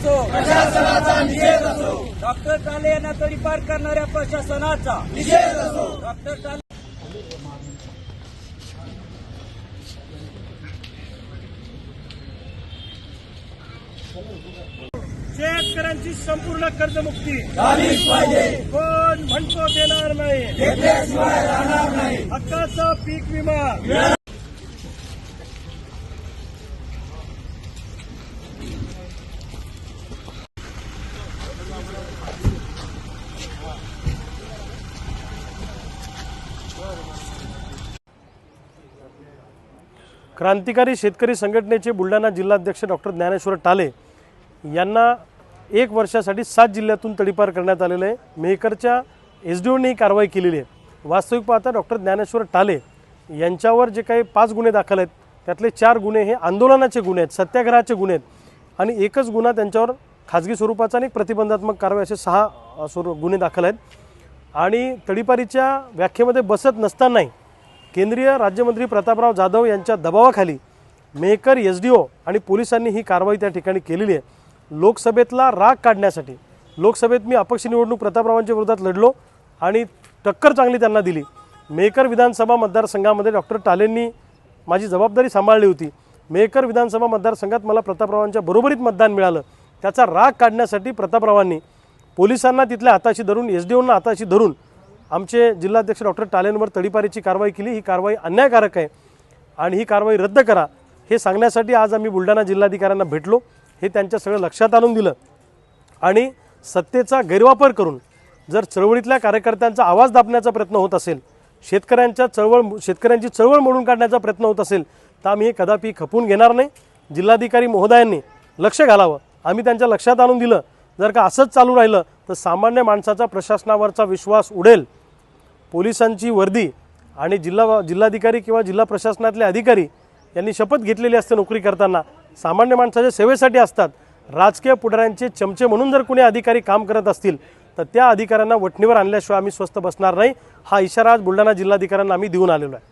असो डॉक्टर टाले यांना तडीपार करणाऱ्या प्रशासनाचा डॉक्टर टाले शेतकऱ्यांची संपूर्ण कर्जमुक्ती. कोण म्हणतो देणार नाही. हक्काचा पीक विमा. क्रांतिकारी शेतकरी संघटनेचे बुलढाणा जिल्हाध्यक्ष डॉक्टर ज्ञानेश्वर टाले यांना एक वर्षासाठी सात जिल्ह्यातून तडीपार करण्यात आलेलं आहे. मेहकरच्या एस डी ओने ही कारवाई केलेली आहे. वास्तविक पाहता डॉक्टर ज्ञानेश्वर टाले यांच्यावर जे काही पाच गुन्हे दाखल आहेत त्यातले चार गुन्हे हे आंदोलनाचे गुन्हे आहेत सत्याग्रहाचे गुन्हे आहेत आणि एकच गुन्हा त्यांच्यावर खाजगी स्वरूपाचा आणि प्रतिबंधात्मक कारवाई असे सहा स्वरूप गुन्हे दाखल आहेत. आणि तडीपारीच्या व्याख्येमध्ये बसत नसतानाही केंद्रीय राज्यमंत्री प्रतापराव जाधव यांच्या दबावाखाली मेहकर एस डी ओ आणि पोलिसांनी ही कारवाई त्या ठिकाणी केलेली आहे. लोकसभेतला राग काढण्यासाठी लोकसभेत मी अपक्ष निवडणूक प्रतापरावांच्या विरोधात लढलो आणि टक्कर चांगली त्यांना दिली. मेहकर विधानसभा मतदारसंघामध्ये डॉक्टर टालेंनी माझी जबाबदारी सांभाळली होती. मेहकर विधानसभा मतदारसंघात मला प्रतापरावांच्या बरोबरीत मतदान मिळालं. त्याचा राग काढण्यासाठी प्रतापरावांनी पोलिसांना तिथल्या हाताशी धरून एस डी ओंना हाताशी धरून आमचे जिल्हाध्यक्ष डॉक्टर टालेंवर तडीपारीची कारवाई केली. ही कारवाई अन्यायकारक आहे आणि ही कारवाई रद्द करा हे सांगण्यासाठी आज आम्ही बुलढाणा जिल्हाधिकाऱ्यांना भेटलो. हे त्यांच्या सगळं लक्षात आणून दिलं. आणि सत्तेचा गैरवापर करून जर चळवळीतल्या कार्यकर्त्यांचा आवाज दाबण्याचा प्रयत्न होत असेल शेतकऱ्यांच्या चळवळ शेतकऱ्यांची चळवळ मोडून काढण्याचा प्रयत्न होत असेल तर आम्ही हे कदापि खपून घेणार नाही. जिल्हाधिकारी महोदयांनी लक्ष घालावं. आम्ही त्यांच्या लक्षात आणून दिलं. जर का असंच चालू राहिलं तर सामान्य माणसाचा प्रशासनावरचा विश्वास उडेल. पोलिसांची वर्दी आणि जिल्हा जिल्हाधिकारी किंवा जिल्हा प्रशासनातले अधिकारी यांनी शपथ घेतलेली असते नोकरी करताना. सामान्य माणसाच्या सेवेसाठी असतात. राजकीय पुढाऱ्यांचे चमचे म्हणून जर कुणी अधिकारी काम करत असतील तर त्या अधिकाऱ्यांना वठणीवर आणल्याशिवाय आम्ही स्वस्त बसणार नाही. हा इशारा आज बुलढाणा जिल्हाधिकाऱ्यांना आम्ही देऊन आलेलो आहे.